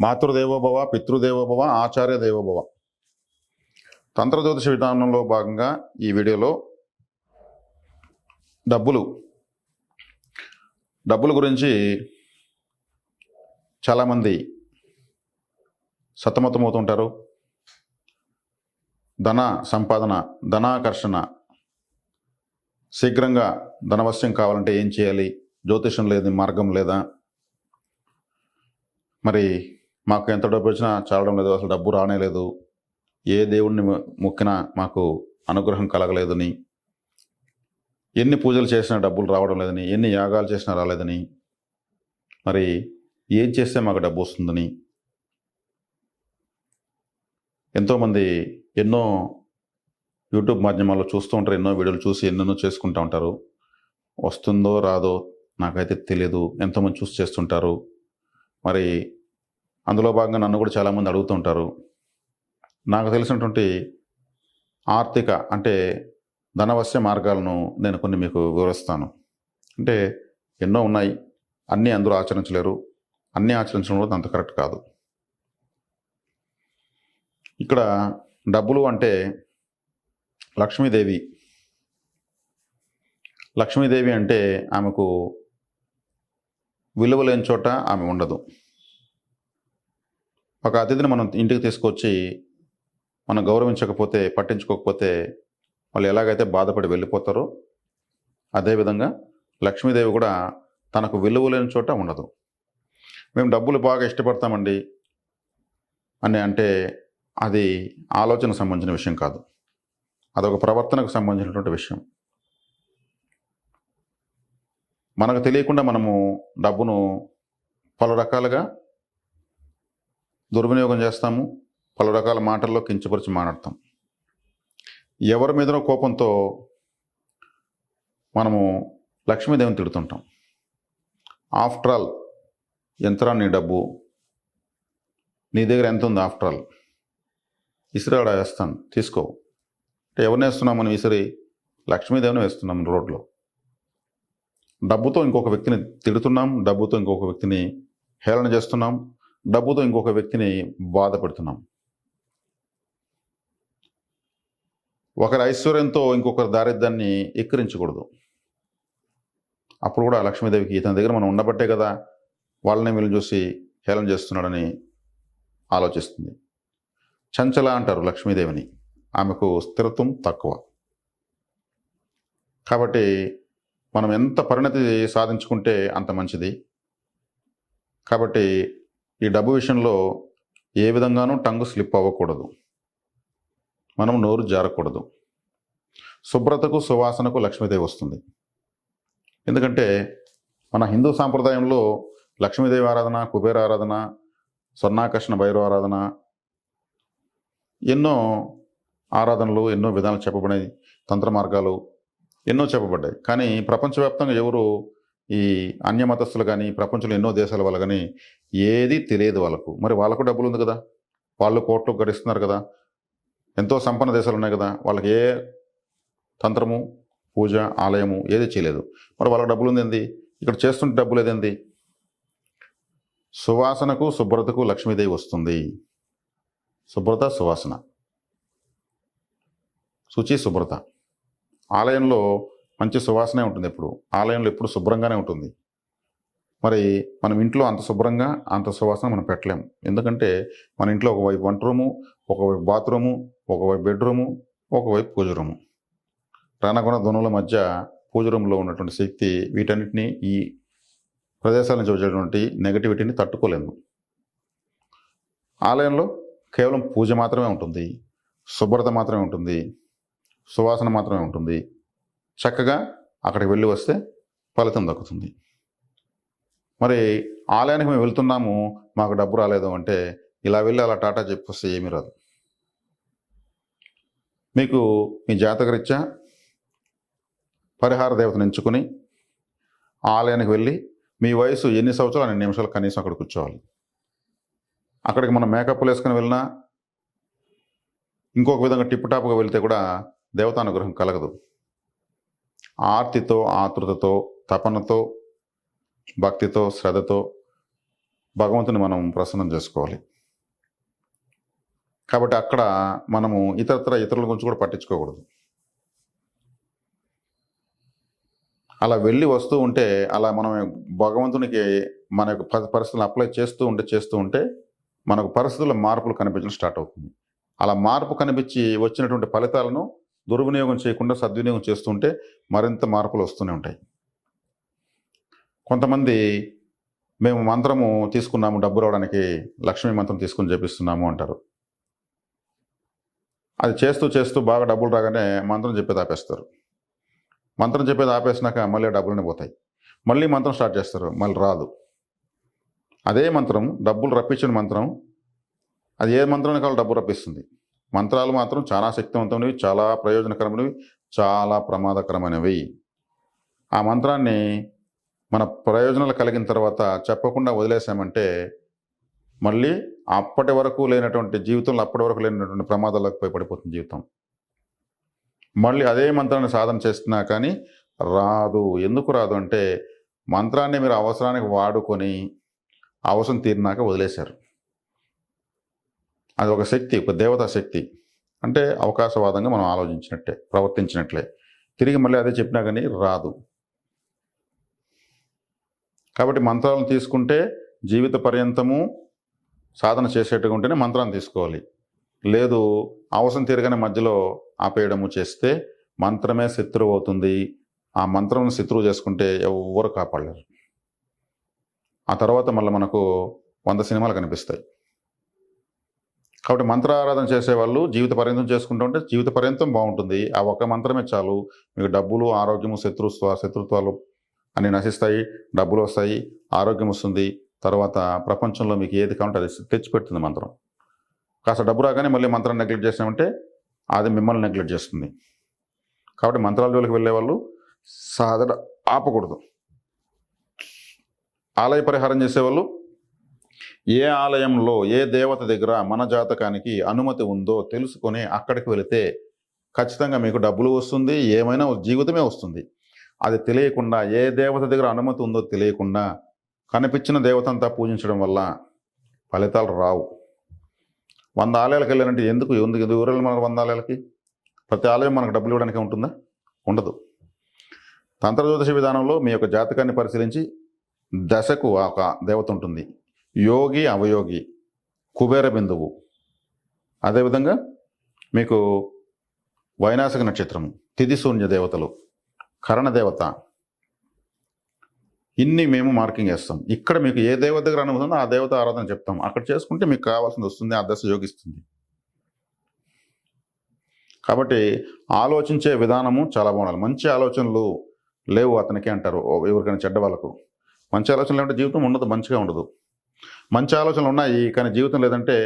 మాతృదేవోభవ పితృదేవోభవ ఆచార్య దేవోభవ తంత్రజ్యోతిష విధానంలో భాగంగా ఈ వీడియోలో డబ్బులు. డబ్బుల గురించి చాలామంది సతమతమవుతుంటారు. ధన సంపాదన ధనాకర్షణ. శీఘ్రంగా ధనవశ్యం కావాలంటే ఏం చేయాలి? జ్యోతిషం లేని మార్గం లేదా? మరి మాకు ఎంత డబ్బు వచ్చినా చాలడం లేదు అసలు డబ్బు రానేలేదు ఏ దేవుణ్ణి మొక్కినా మాకు అనుగ్రహం కలగలేదని. ఎన్ని పూజలు చేసినా డబ్బులు రావడం లేదని ఎన్ని యాగాలు చేసినా రాలేదని. మరి ఏం చేస్తే మాకు డబ్బు వస్తుందని. ఎంతోమంది ఎన్నో యూట్యూబ్ మాధ్యమాల్లో చూస్తూ ఉంటారు ఎన్నో వీడియోలు చూసి ఎన్నెన్నో చేసుకుంటూ ఉంటారు. వస్తుందో రాదో నాకైతే తెలియదు ఎంతోమంది చూసి చేస్తుంటారు. మరి అందులో భాగంగా నన్ను కూడా చాలామంది అడుగుతుంటారు నాకు తెలిసినటువంటి ఆర్థిక అంటే ధనవశ్య మార్గాలను నేను కొన్ని మీకు వివరిస్తాను. అంటే ఎన్నో ఉన్నాయి. అన్నీ అందరూ ఆచరించలేరు. అన్నీ ఆచరించడం కూడా అంత కరెక్ట్ కాదు. ఇక్కడ డబ్బులు అంటే లక్ష్మీదేవి. లక్ష్మీదేవి అంటే ఆమెకు విలువ లేని చోట ఆమె ఉండదు. ఒక అతిథిని మనం ఇంటికి తీసుకొచ్చి మనం గౌరవించకపోతే పట్టించుకోకపోతే వాళ్ళు ఎలాగైతే బాధపడి వెళ్ళిపోతారో అదేవిధంగా లక్ష్మీదేవి కూడా తనకు విలువ లేని చోట ఉండదు. మేము డబ్బులు బాగా ఇష్టపడతామండి అని అంటే అది ఆలోచనకు సంబంధించిన విషయం కాదు. అదొక ప్రవర్తనకు సంబంధించినటువంటి విషయం. మనకు తెలియకుండా మనము డబ్బును పలు రకాలుగా దుర్వినియోగం చేస్తాము పలు రకాల మాటల్లో కించపరిచి మాట్లాడతాం. ఎవరి మీదనో కోపంతో మనము లక్ష్మీదేవిని తిడుతుంటాం. ఆఫ్టర్ ఆల్ ఎంతరా నీ డబ్బు నీ దగ్గర ఎంత ఉంది ఆఫ్టర్ ఆల్ ఇసిరాడ వేస్తాను తీసుకో. అంటే ఎవరిని వేస్తున్నాం మనం ఇసిరి? లక్ష్మీదేవిని వేస్తున్నాం రోడ్లో. డబ్బుతో ఇంకొక వ్యక్తిని తిడుతున్నాం డబ్బుతో ఇంకొక వ్యక్తిని హేళన చేస్తున్నాం డబ్బుతో ఇంకొక వ్యక్తిని బాధ పెడుతున్నాం ఒకరి ఐశ్వర్యంతో ఇంకొకరి దారిద్ర్యాన్ని ఎక్కిరించకూడదు. అప్పుడు కూడా లక్ష్మీదేవికి ఇతని దగ్గర మనం ఉండబట్టే కదా వాళ్ళని వీళ్ళని చూసి హేళన చేస్తున్నాడని ఆలోచిస్తుంది. చంచల అంటారు లక్ష్మీదేవిని. ఆమెకు స్థిరత్వం తక్కువ. కాబట్టి మనం ఎంత పరిణతి సాధించుకుంటే అంత మంచిది. కాబట్టి ఈ డబ్బు విషయంలో ఏ విధంగానూ టంగు స్లిప్ అవ్వకూడదు. మనం నోరు జారకూడదు. శుభ్రతకు సువాసనకు లక్ష్మీదేవి వస్తుంది. ఎందుకంటే మన హిందూ సాంప్రదాయంలో లక్ష్మీదేవి ఆరాధన కుబేర ఆరాధన స్వర్ణాకర్షణ భైరవ ఆరాధన ఎన్నో ఆరాధనలు ఎన్నో విధానాలు చెప్పబడినాయి తంత్ర మార్గాలు ఎన్నో చెప్పబడ్డాయి. కానీ ప్రపంచవ్యాప్తంగా ఎవరు ఈ అన్య మతస్థులు కానీ ప్రపంచంలో ఎన్నో దేశాల వాళ్ళు కానీ ఏది తెలియదు వాళ్ళకు. మరి వాళ్ళకు డబ్బులు ఉంది కదా. వాళ్ళు కోట్లు గడిస్తున్నారు కదా. ఎంతో సంపన్న దేశాలు ఉన్నాయి కదా. వాళ్ళకి ఏ తంత్రము పూజ ఆలయము ఏది చేయలేదు. మరి వాళ్ళకి డబ్బులు ఉంది ఏంది? ఇక్కడ చేస్తుంటే డబ్బు లేదేంది సువాసనకు శుభ్రతకు లక్ష్మీదేవి వస్తుంది. శుభ్రత సువాసన. శుచి శుభ్రత. ఆలయంలో మంచి సువాసనే ఉంటుంది ఎప్పుడు. ఆలయంలో ఎప్పుడు శుభ్రంగానే ఉంటుంది. మరి మనం ఇంట్లో అంత శుభ్రంగా అంత సువాసన మనం పెట్టలేము ఎందుకంటే మన ఇంట్లో ఒకవైపు వంట రూము ఒకవైపు బాత్రూము ఒకవైపు బెడ్రూము ఒకవైపు పూజ రూము. రణగుణ ధ్వనుల మధ్య పూజ రూమ్లో ఉన్నటువంటి శక్తి వీటన్నిటిని ఈ ప్రదేశాల నుంచి వచ్చేటువంటి నెగటివిటీని తట్టుకోలేము. ఆలయంలో కేవలం పూజ మాత్రమే ఉంటుంది. శుభ్రత మాత్రమే ఉంటుంది. సువాసన మాత్రమే ఉంటుంది. చక్కగా అక్కడికి వెళ్ళి వస్తే ఫలితం దక్కుతుంది. మరి ఆలయానికి మేము వెళ్తున్నాము మాకు డబ్బు రాలేదు అంటే ఇలా వెళ్ళి అలా టాటా చెప్పొస్తే ఏమీ రాదు. మీకు మీ జాతకరీత్యా పరిహార దేవతను ఎంచుకుని ఆలయానికి వెళ్ళి మీ వయసు ఎన్ని సంవత్సరాలు అన్ని నిమిషాలు కనీసం అక్కడ కూర్చోవాలి. అక్కడికి మనం మేకప్లు వేసుకుని వెళ్ళినా ఇంకొక విధంగా టిప్ టాప్గా వెళ్తే కూడా దేవతానుగ్రహం కలగదు. ఆర్తితో ఆతృతతో తపనతో భక్తితో శ్రద్ధతో భగవంతుని మనం ప్రసన్నం చేసుకోవాలి. కాబట్టి అక్కడ మనము ఇతరత్ర ఇతరుల గురించి కూడా పట్టించుకోకూడదు. అలా వెళ్ళి వస్తూ ఉంటే అలా మనం భగవంతునికి మన యొక్క పరిస్థితులు పరిస్థితులను అప్లై చేస్తూ ఉంటే చేస్తూ ఉంటే మనకు పరిస్థితుల్లో మార్పులు కనిపించడం స్టార్ట్ అవుతుంది. అలా మార్పు కనిపించి వచ్చినటువంటి ఫలితాలను దుర్వినియోగం చేయకుండా సద్వినియోగం చేస్తుంటే మరింత మార్పులు వస్తూనే ఉంటాయి. కొంతమంది మేము మంత్రము తీసుకున్నాము డబ్బు రావడానికి లక్ష్మీ మంత్రం తీసుకుని చేపిస్తున్నాము అంటారు. అది చేస్తూ చేస్తూ బాగా డబ్బులు రాగానే మంత్రం చెప్పేది ఆపేస్తారు. మంత్రం చెప్పేది ఆపేసినాక మళ్ళీ ఆ డబ్బులనే పోతాయి. మళ్ళీ మంత్రం స్టార్ట్ చేస్తారు మళ్ళీ రాదు. అదే మంత్రం డబ్బులు రప్పించిన మంత్రం అది ఏ మంత్రానికి వాళ్ళు డబ్బు రప్పిస్తుంది. మంత్రాలు మాత్రం చాలా శక్తివంతమైనవి చాలా ప్రయోజనకరమైనవి చాలా ప్రమాదకరమైనవి. ఆ మంత్రాన్ని మన ప్రయోజనాలు కలిగిన తర్వాత చెప్పకుండా వదిలేసామంటే మళ్ళీ అప్పటి వరకు లేనటువంటి జీవితంలో అప్పటి వరకు లేనటువంటి ప్రమాదాలకు పోయి పడిపోతుంది జీవితం. మళ్ళీ అదే మంత్రాన్ని సాధన చేస్తున్నా కానీ రాదు. ఎందుకు రాదు అంటే మంత్రాన్ని మీరు అవసరానికి వాడుకొని అవసరం తీరినాక వదిలేశారు. అది ఒక శక్తి ఒక దేవతా శక్తి. అంటే అవకాశవాదంగా మనం ఆలోచించినట్టే ప్రవర్తించినట్లే. తిరిగి మళ్ళీ అదే చెప్పినా కానీ రాదు. కాబట్టి మంత్రాలను తీసుకుంటే జీవిత పర్యంతము సాధన చేసేట్టుగా ఉంటేనే మంత్రాన్ని తీసుకోవాలి. లేదు అవసరం తీరగానే మధ్యలో ఆపేయడము చేస్తే మంత్రమే శత్రువు అవుతుంది. ఆ మంత్రం శత్రువు చేసుకుంటే ఎవ్వరు కాపాడలేరు. ఆ తర్వాత మళ్ళీ మనకు వంద సినిమాలు కనిపిస్తాయి. కాబట్టి మంత్ర ఆరాధన చేసేవాళ్ళు జీవిత పర్యంతం చేసుకుంటూ ఉంటే జీవిత పర్యంతం బాగుంటుంది. ఆ ఒక్క మంత్రమే చాలు. మీకు డబ్బులు ఆరోగ్యము శత్రుత్వ శత్రుత్వాలు అన్ని నశిస్తాయి డబ్బులు వస్తాయి ఆరోగ్యం వస్తుంది. తర్వాత ప్రపంచంలో మీకు ఏది కావాలంటే అది తెచ్చిపెడుతుంది మంత్రం. కాస్త డబ్బు రాగానే మళ్ళీ మంత్రం నెగ్లెక్ట్ చేసామంటే అది మిమ్మల్ని నెగ్లెక్ట్ చేస్తుంది. కాబట్టి మంత్రాల జోలికి వెళ్ళే వాళ్ళు సాధన ఆపకూడదు. ఆలయ పరిహారం చేసేవాళ్ళు ఏ ఆలయంలో ఏ దేవత దగ్గర మన జాతకానికి అనుమతి ఉందో తెలుసుకొని అక్కడికి వెళితే ఖచ్చితంగా మీకు డబ్బులు వస్తుంది ఏమైనా జీవితమే వస్తుంది. అది తెలియకుండా ఏ దేవత దగ్గర అనుమతి ఉందో తెలియకుండా కనిపించిన దేవత అంతా పూజించడం వల్ల ఫలితాలు రావు. వంద ఆలయాలకు వెళ్ళారంటే ఎందుకు? ఎందుకు? ఎందుకు ఊరెళ్ళి మనకు వంద ఆలయాలకి? ప్రతి ఆలయం మనకు డబ్బులు ఇవ్వడానికి ఉంటుందా? ఉండదు. తంత్ర జ్యోతిష విధానంలో మీ యొక్క జాతకాన్ని పరిశీలించి దశకు ఒక దేవత ఉంటుంది. యోగి అవయోగి కుబేర బిందువు. అదేవిధంగా మీకు వైనాసక నక్షత్రం తిది శూన్య దేవతలు కరణ దేవత. ఇన్ని మేము మార్కింగ్ చేస్తాం. ఇక్కడ మీకు ఏ దేవత దగ్గర అనుకుందో ఆ దేవత ఆరాధన చెప్తాం. అక్కడ చేసుకుంటే మీకు కావాల్సింది వస్తుంది ఆ దశ యోగిస్తుంది. కాబట్టి ఆలోచించే విధానము చాలా బాగుండాలి. మంచి ఆలోచనలు లేవు అతనికి అంటారు ఓ- ఎవరికైనా చెడ్డ వాళ్ళకు. మంచి ఆలోచనలు అంటే జీవితం ఉండదు మంచిగా ఉండదు. మంచి ఆలోచనలు ఉన్నాయి కానీ జీవితం లేదంటే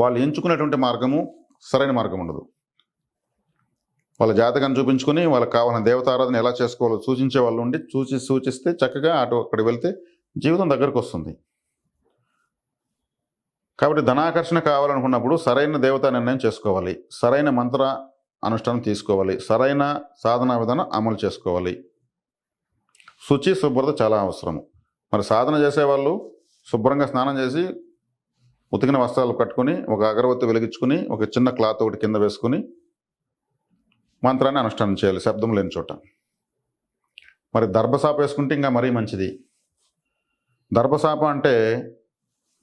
వాళ్ళు ఎంచుకునేటువంటి మార్గము సరైన మార్గం ఉండదు. వాళ్ళ జాతకాన్ని చూపించుకొని వాళ్ళకి కావాలని దేవతారాధన ఎలా చేసుకోవాలో సూచించే వాళ్ళు ఉండి సూచి సూచిస్తే చక్కగా అటు అక్కడికి వెళ్తే జీవితం దగ్గరకు వస్తుంది. కాబట్టి ధనాకర్షణ కావాలనుకున్నప్పుడు సరైన దేవతా నిర్ణయం చేసుకోవాలి. సరైన మంత్ర అనుష్ఠానం తీసుకోవాలి. సరైన సాధనా విధానం అమలు చేసుకోవాలి. శుచి శుభ్రత చాలా అవసరం మరి సాధన చేసేవాళ్ళు శుభ్రంగా స్నానం చేసి ఉతికిన వస్త్రాలు కట్టుకొని ఒక అగరవత్తి వెలిగించుకుని ఒక చిన్న క్లాత్ ఒకటి కింద వేసుకుని మంత్రాన్ని అనుష్ఠానం చేయాలి శబ్దం లేని చోట. మరి దర్భసాప వేసుకుంటే ఇంకా మరీ మంచిది. దర్భసాప అంటే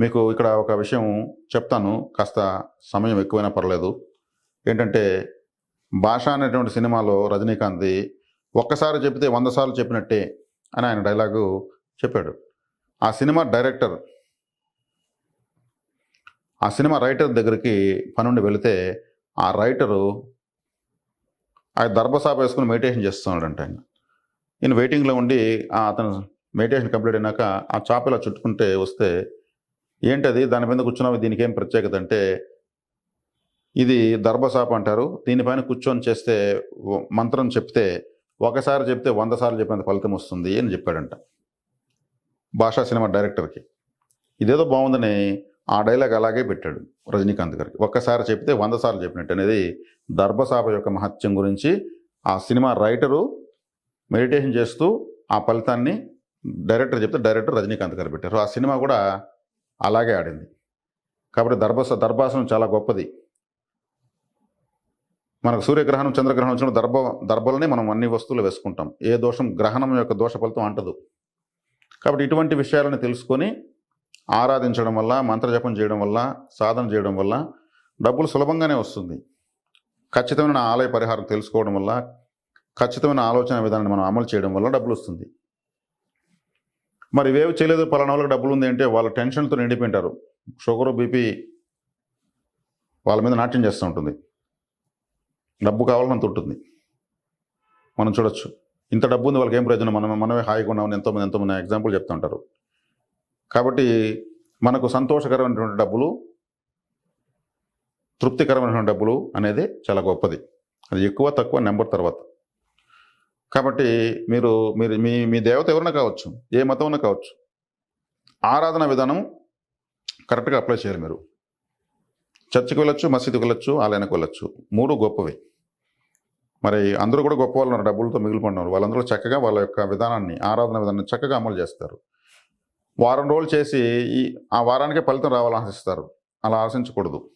మీకు ఇక్కడ ఒక విషయం చెప్తాను కాస్త సమయం ఎక్కువైనా పర్లేదు. ఏంటంటే భాష అనేటువంటి సినిమాలో రజనీకాంత్ ఒక్కసారి చెప్తే వంద సార్లు చెప్పినట్టే అని ఆయన డైలాగు చెప్పాడు. ఆ సినిమా డైరెక్టర్ ఆ సినిమా రైటర్ దగ్గరికి పనుండి వెళితే ఆ రైటరు ఆ దర్భసాప వేసుకుని మెడిటేషన్ చేస్తున్నాడంట ఆయన. ఈయన వెయిటింగ్లో ఉండి ఆ అతను మెడిటేషన్ కంప్లీట్ అయినాక ఆ చాప ఇలా చుట్టుకుంటే వస్తే ఏంటది? దాని మీద కూర్చున్నావు? దీనికి ఏం ప్రత్యేకత అంటే ఇది దర్భసాప అంటారు. దీనిపైన కూర్చొని చేస్తే మంత్రం చెప్తే ఒకసారి చెప్తే వంద సార్లు చెప్పినంత ఫలితం వస్తుంది అని చెప్పాడంట. భాషా సినిమా డైరెక్టర్కి. ఇదేదో బాగుందని ఆ డైలాగ్ అలాగే పెట్టాడు రజనీకాంత్ గారికి. ఒక్కసారి చెప్తే వంద సార్లు చెప్పినట్టు అనేది దర్భసాప యొక్క మహత్యం గురించి ఆ సినిమా రైటరు మెడిటేషన్ చేస్తూ ఆ ఫలితాన్ని డైరెక్టర్ చెప్తే డైరెక్టర్ రజనీకాంత్ గారు పెట్టారు. ఆ సినిమా కూడా అలాగే ఆడింది. కాబట్టి దర్భస దర్భాసనం చాలా గొప్పది. మనకు సూర్యగ్రహణం చంద్రగ్రహణం వచ్చిన దర్భ దర్భలని మనం అన్ని వస్తువులు వేసుకుంటాం. ఏ దోషం గ్రహణం యొక్క దోష ఫలితం అంటదు. కాబట్టి ఇటువంటి విషయాలను తెలుసుకొని ఆరాధించడం వల్ల మంత్రజపం చేయడం వల్ల సాధన చేయడం వల్ల డబ్బులు సులభంగానే వస్తుంది. ఖచ్చితమైన ఆలయ పరిహారం తెలుసుకోవడం వల్ల ఖచ్చితమైన ఆలోచన విధానాన్ని మనం అమలు చేయడం వల్ల డబ్బులు వస్తుంది. మరి ఇవేవి చేయలేదు పలానా వాళ్ళకి డబ్బులు ఉంది అంటే వాళ్ళ టెన్షన్తో నిండిపోయింటారు. షుగర్ బీపీ వాళ్ళ మీద నాట్యం చేస్తూ ఉంటుంది. డబ్బు కావాలని ఉంటుంది. మనం చూడొచ్చు. ఇంత డబ్బు ఉంది వాళ్ళకి ఏం ప్రయోజనం? మనం మనమే హాయిగా ఉన్నామని ఎంతోమంది ఎంతోమంది ఎగ్జాంపుల్ చెప్తుంటారు కాబట్టి మనకు సంతోషకరమైనటువంటి డబ్బులు తృప్తికరమైనటువంటి డబ్బులు అనేది చాలా గొప్పది. అది ఎక్కువ తక్కువ నెంబర్ తర్వాత. కాబట్టి మీరు మీరు మీ మీ దేవత ఎవరైనా కావచ్చు ఏ మతం కావచ్చు ఆరాధన విధానం కరెక్ట్గా అప్లై చేయాలి మీరు. చర్చికి వెళ్ళొచ్చు మసీదుకి వెళ్ళొచ్చు ఆలయానికి వెళ్ళొచ్చు. మూడు గొప్పవి. మరి అందరూ కూడా గొప్ప వాళ్ళు ఉన్నారు డబ్బులతో మిగిలిపడినారు వాళ్ళందరూ చక్కగా వాళ్ళ యొక్క విధానాన్ని ఆరాధన విధానాన్ని చక్కగా అమలు చేస్తారు. వారం రోజులు చేసి ఈ ఆ వారానికే ఫలితం రావాలని ఆశిస్తారు. అలా ఆశించకూడదు.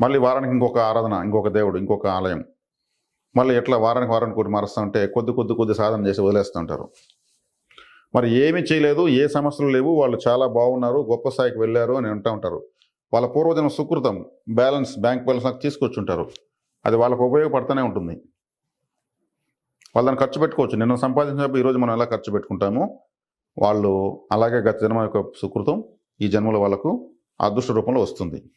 మళ్ళీ వారానికి ఇంకొక ఆరాధన ఇంకొక దేవుడు ఇంకొక ఆలయం. మళ్ళీ ఎట్లా వారానికి వారానికి ఒకటి మారుస్తూ ఉంటే కొద్ది కొద్ది కొద్ది సాధన చేసి వదిలేస్తూ ఉంటారు. మరి ఏమీ చేయలేదు ఏ సమస్యలు లేవు వాళ్ళు చాలా బాగున్నారు గొప్ప స్థాయికి వెళ్ళారు అని అంటూ ఉంటారు. వాళ్ళ పూర్వజన్మ సుకృతం బ్యాలెన్స్ బ్యాంక్ బ్యాలెన్స్ నాకు తీసుకొచ్చి ఉంటారు. అది వాళ్ళకు ఉపయోగపడుతూనే ఉంటుంది. వాళ్ళని ఖర్చు పెట్టుకోవచ్చు. నిన్న సంపాదించినప్పుడు ఈరోజు మనం ఎలా ఖర్చు పెట్టుకుంటామో? వాళ్ళు అలాగే గత జన్మ యొక్క సుకృతం ఈ జన్మలో వాళ్ళకు అదృష్ట రూపంలో వస్తుంది.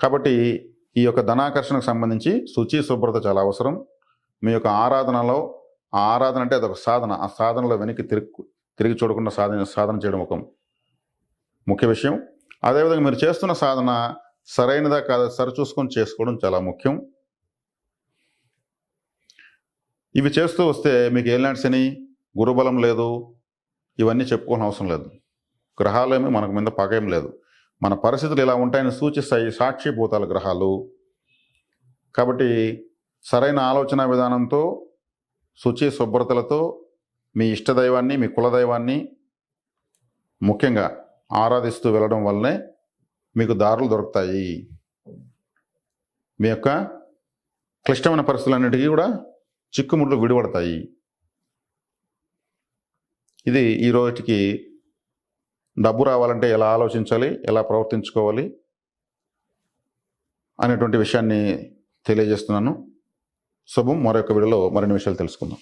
కాబట్టి ఈ యొక్క ధనాకర్షణకు సంబంధించి శుచి శుభ్రత చాలా అవసరం. మీ యొక్క ఆరాధనలో ఆ ఆరాధన అంటే అదొక సాధన. ఆ సాధనలో వెనక్కి తిరిగి తిరిగి చూడకుండా సాధన సాధన చేయడం ఒక ముఖ్య విషయం. అదేవిధంగా మీరు చేస్తున్న సాధన సరైనదా కాదా? సరిచూసుకొని చేసుకోవడం చాలా ముఖ్యం. ఇవి చేస్తూ వస్తే మీకు ఏలాంటి శని? గురుబలం లేదు. ఇవన్నీ చెప్పుకోని అవసరం లేదు. గ్రహాలేమీ మనకు మీద పగేం లేదు. మన పరిస్థితులు ఇలా ఉంటాయని సూచిస్తాయి సాక్షిభూతాల గ్రహాలు. కాబట్టి సరైన ఆలోచన విధానంతో శుచి శుభ్రతలతో మీ ఇష్టదైవాన్ని మీ కులదైవాన్ని ముఖ్యంగా ఆరాధిస్తూ వెళ్ళడం వల్లనే మీకు దారులు దొరుకుతాయి. మీ యొక్క క్లిష్టమైన పరిస్థితులన్నిటికీ కూడా చిక్కుముళ్ళు విడిపడతాయి. ఇది ఈ రోజుకి డబ్బు రావాలంటే ఎలా ఆలోచించాలి ఎలా ప్రవర్తించుకోవాలి అనేటువంటి విషయాన్ని తెలియజేస్తున్నాను. శుభం మరొక వీడియోలో మరిన్ని విషయాలు తెలుసుకుందాం.